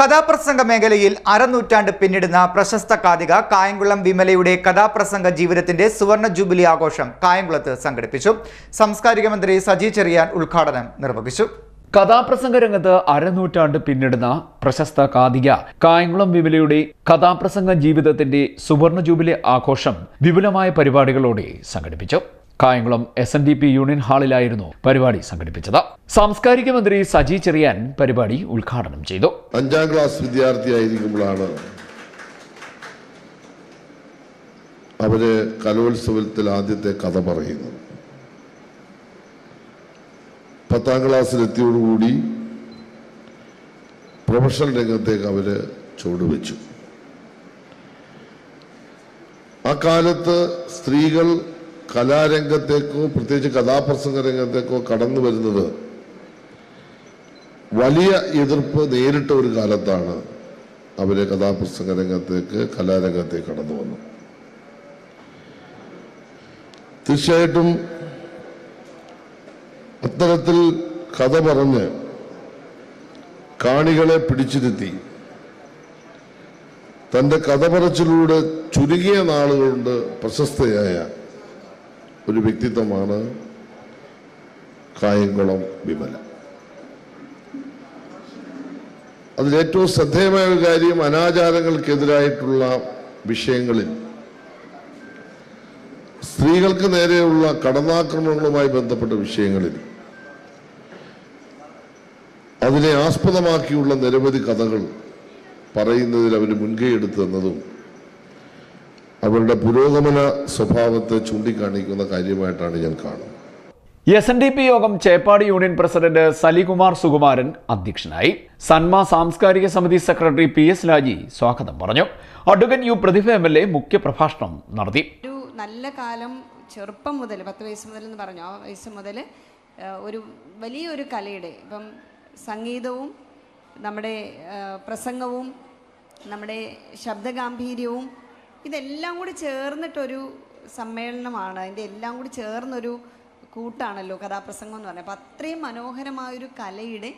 കഥാപ്രസംഗ മേഖലയിൽ അരനൂറ്റാണ്ട് പിന്നിടുന്ന പ്രശസ്ത കാതിക കായംകുളം വിമലയുടെ കഥാപ്രസംഗ ജീവിതത്തിന്റെ സുവർണ ജൂബിലി ആഘോഷം കായംകുളത്ത് സംഘടിപ്പിച്ചു. സാംസ്കാരിക മന്ത്രി സജി ചെറിയാൻ ഉദ്ഘാടനം നിർവഹിച്ചു. കഥാപ്രസംഗ രംഗത്ത് അരനൂറ്റാണ്ട് പിന്നിടുന്ന പ്രശസ്ത കാതിക കായംകുളം വിമലയുടെ കഥാപ്രസംഗ ജീവിതത്തിന്റെ സുവർണ ജൂബിലി ആഘോഷം വിപുലമായ പരിപാടികളോടെ സംഘടിപ്പിച്ചു. Kayamkulam S N D P union ഹാളിലായിരുന്നു പരിപാടി സംഘടിപ്പിച്ചത്. സാംസ്കാരിക മന്ത്രി സജി ചെറിയാൻ പരിപാടി ഉദ്ഘാടനം ചെയ്തു. അഞ്ചാം ക്ലാസ് വിദ്യാർത്ഥിയായിരിക്കുമ്പോഴാണ് അവർ കലോത്സവത്തിൽ ആദ്യത്തെ കഥ പറയുന്നത്. പത്താം ക്ലാസ്സിലെത്തിയോടുകൂടി പ്രൊഫഷണൽ രംഗത്തേക്ക് അവർ ചുവടുവെച്ചു. ആ സ്ത്രീകൾ കലാരംഗത്തേക്കോ പ്രത്യേകിച്ച് കഥാപ്രസംഗ രംഗത്തേക്കോ കടന്നു വരുന്നത് വലിയ എതിർപ്പ് നേരിട്ട ഒരു കാലത്താണ് അവരെ കഥാപ്രസംഗ രംഗത്തേക്ക് കലാരംഗത്തേക്ക് കടന്നു വന്നു തീർച്ചയായിട്ടും അത്തരത്തിൽ കഥ പറഞ്ഞ് കാണികളെ പിടിച്ചിരുത്തി തന്റെ കഥ പറച്ചിലൂടെ ചുരുങ്ങിയ നാളുകൊണ്ട് പ്രശസ്തയായ ഒരു വ്യക്തിത്വമാണ് കായംകുളം വിമല. അതിലേറ്റവും ശ്രദ്ധേയമായ ഒരു കാര്യം അനാചാരങ്ങൾക്കെതിരായിട്ടുള്ള വിഷയങ്ങളിൽ സ്ത്രീകൾക്ക് നേരെയുള്ള കടന്നാക്രമണങ്ങളുമായി ബന്ധപ്പെട്ട വിഷയങ്ങളിൽ അതിനെ ആസ്പദമാക്കിയുള്ള നിരവധി കഥകൾ പറയുന്നതിൽ അവർ മുൻകൈ എടുത്തെന്നതും അവരുടെ പുരോഗമന സ്വഭാവത്തെ ചൂണ്ടിക്കാണിക്കുന്ന കാര്യമായിട്ടാണ് ഞാൻ കാണുന്നത്. S N D P Yogam Chepadi union president Salikumar Sukumaran അധ്യക്ഷനായി. സന്മ സാംസ്കാരിക സമിതി സെക്രട്ടറി പി എസ് ലാജി സ്വാഗതം പറഞ്ഞു. Advocate U Prathibha M L A മുഖ്യപ്രഭാഷണം നടത്തി. ഒരു നല്ല കാലം ചെറുപ്പം മുതൽ പത്ത് വയസ്സ് മുതൽ എന്ന് പറഞ്ഞു ആ വയസ്സ് മുതൽ ഒരു വലിയൊരു കലയുടെ ഇപ്പം സംഗീതവും നമ്മുടെ പ്രസംഗവും നമ്മുടെ ശബ്ദഗാംഭീര്യവും ഇതെല്ലാം കൂടി ചേർന്നിട്ടൊരു സമ്മേളനമാണ്. അതിന്റെ എല്ലാം കൂടി ചേർന്നൊരു കൂട്ടാണല്ലോ കഥാപ്രസംഗം എന്ന് പറഞ്ഞാൽ അപ്പം അത്രയും മനോഹരമായൊരു കലയുടെ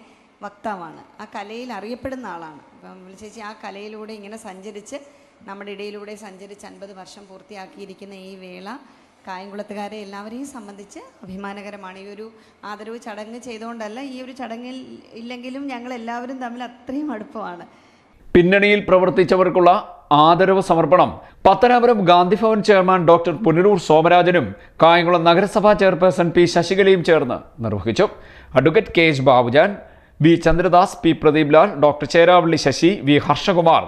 വക്താവാണ്. ആ കലയിൽ അറിയപ്പെടുന്ന ആളാണ്. അപ്പം ചേച്ചി ആ കലയിലൂടെ ഇങ്ങനെ സഞ്ചരിച്ച് നമ്മുടെ ഇടയിലൂടെ സഞ്ചരിച്ച് അൻപത് വർഷം പൂർത്തിയാക്കിയിരിക്കുന്ന ഈ വേള കായംകുളത്തുകാരെ എല്ലാവരെയും സംബന്ധിച്ച് അഭിമാനകരമാണ്. ഈ ഒരു ആദരവ് ചടങ്ങ് ചെയ്തുകൊണ്ടല്ല ഈ ഒരു ചടങ്ങിൽ ഇല്ലെങ്കിലും ഞങ്ങൾ എല്ലാവരും തമ്മിൽ അത്രയും അടുപ്പമാണ്. പിന്നണിയിൽ പ്രവർത്തിച്ചവർക്കുള്ള ആദരവ് സമർപ്പണം. പത്തനാപുരം ഗാന്ധിഭവൻ ചെയർമാൻ ഡോക്ടർ പുനലൂർ സോമരാജനും കായംകുളം നഗരസഭാ ചെയർപേഴ്സൺ പി ശശികലയും ചേർന്ന് നിർവഹിച്ചു. Advocate K H Babujan V Chandradas P Pradeep Lal doctor Cheravally Sasi V Harshakumar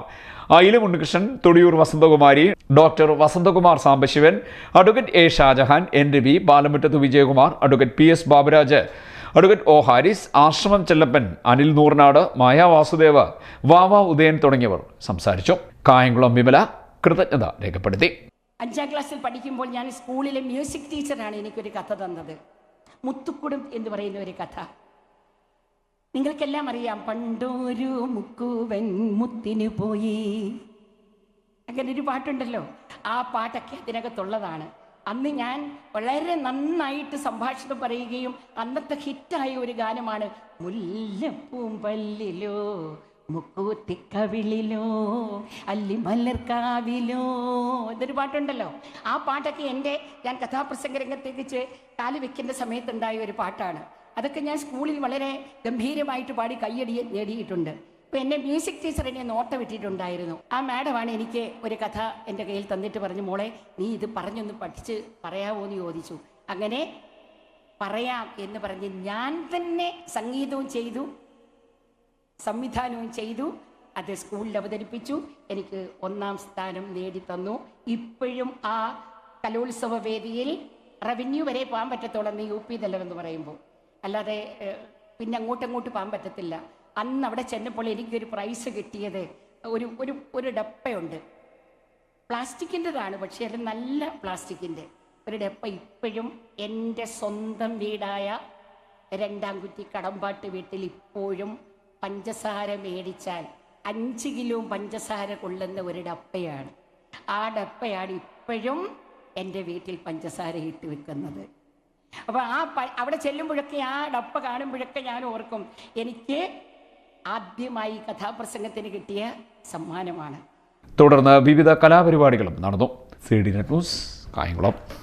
അയിലും Unnikrishnan Thodiyoor Vasanthakumari doctor Vasanthakumar Sambasivan advocate A Shajahan N Ravi Balamuttathu Vijayakumar advocate P S Baburaj advocate O Haris Ashramam Chellappan Anil Noornad മായ വാസുദേവ് വാവ ഉദയൻ തുടങ്ങിയവർ സംസാരിച്ചു. കായംകുളം വിമല കൃതജ്ഞത രേഖപ്പെടുത്തി. അഞ്ചാം ക്ലാസ്സിൽ പഠിക്കുമ്പോൾ ഞാൻ സ്കൂളിലെ music ടീച്ചറാണ് എനിക്കൊരു കഥ തന്നത്. മുത്തുക്കുടും എന്ന് പറയുന്ന ഒരു കഥ. നിങ്ങൾക്കെല്ലാം അറിയാം പണ്ടൊരു മുക്കുവൻ മുത്തിനു പോയി. അങ്ങനെ ഒരു പാട്ടുണ്ടല്ലോ. ആ പാട്ടൊക്കെ അതിനകത്തുള്ളതാണ്. അന്ന് ഞാൻ വളരെ നന്നായിട്ട് സംഭാഷണം പറയുകയും അന്നത്തെ ഹിറ്റായ ഒരു ഗാനമാണ് മുല്ലപ്പൂമ്പല്ലിലോ മുക്കൂത്തിക്കവിളിലോ അല്ലിമല്ലർക്കാവിലോ എന്നൊരു പാട്ടുണ്ടല്ലോ. ആ പാട്ടൊക്കെ എന്റെ ഞാൻ കഥാപ്രസംഗ രംഗത്തേക്ക് കാൽ വെക്കേണ്ട സമയത്തുണ്ടായ ഒരു പാട്ടാണ്. അതൊക്കെ ഞാൻ സ്കൂളിൽ വളരെ ഗംഭീരമായിട്ട് പാടി കയ്യടി നേടിയിട്ടുണ്ട്. അപ്പോൾ എന്റെ മ്യൂസിക് ടീച്ചർ എന്നെ നോട്ട വിട്ടിട്ടുണ്ടായിരുന്നു ആ മാഡമാണ് എനിക്ക് ഒരു കഥ എന്റെ കയ്യിൽ തന്നിട്ട് പറഞ്ഞു മോളെ നീ ഇത് പറഞ്ഞൊന്ന് പഠിച്ച് പറയാമോ എന്ന് ചോദിച്ചു. അങ്ങനെ പറയാം എന്ന് പറഞ്ഞ് ഞാൻ തന്നെ സംഗീതവും ചെയ്തു സംവിധാനവും ചെയ്തു അത് സ്കൂളിൽ അവതരിപ്പിച്ചു എനിക്ക് ഒന്നാം സ്ഥാനം നേടിത്തന്നു. ഇപ്പോഴും ആ കലോത്സവ വേദിയിൽ റവന്യൂ വരെ പോകാൻ പറ്റത്തുള്ളൂ യു പി നിലവെന്ന് പറയുമ്പോൾ. അല്ലാതെ പിന്നെ അങ്ങോട്ടങ്ങോട്ട് പോകാൻ പറ്റത്തില്ല. അന്ന് അവിടെ ചെന്നപ്പോൾ എനിക്കൊരു പ്രൈസ് കിട്ടിയത് ഒരു ഒരു ഒരു ഡപ്പയുണ്ട്. പ്ലാസ്റ്റിക്കിന്റെതാണ് പക്ഷേ അത് നല്ല പ്ലാസ്റ്റിക്കിന്റെ. ഒരു ഡപ്പ ഇപ്പോഴും എന്റെ സ്വന്തം വീടായ രണ്ടാം കുറ്റി കടമ്പാട്ട് വീട്ടിൽ ഇപ്പോഴും പഞ്ചസാര മേടിച്ചാൽ അഞ്ച് കിലോ പഞ്ചസാര കൊള്ളുന്ന ഒരു ഡപ്പയാണ്. ആ ഡപ്പയാണ് ഇപ്പോഴും എന്റെ വീട്ടിൽ പഞ്ചസാര ഇട്ട് വെക്കുന്നത്. അപ്പോൾ ആ അവിടെ ചെല്ലുമ്പോഴൊക്കെ ആ ഡപ്പ കാണുമ്പോഴൊക്കെ ഞാൻ ഓർക്കും എനിക്ക് ആദ്യമായി കഥാപ്രസംഗത്തിന് കിട്ടിയ സമ്മാനമാണ്. തുടർന്ന് വിവിധ കലാപരിപാടികളും നടന്നു. C D news Kayamkulam.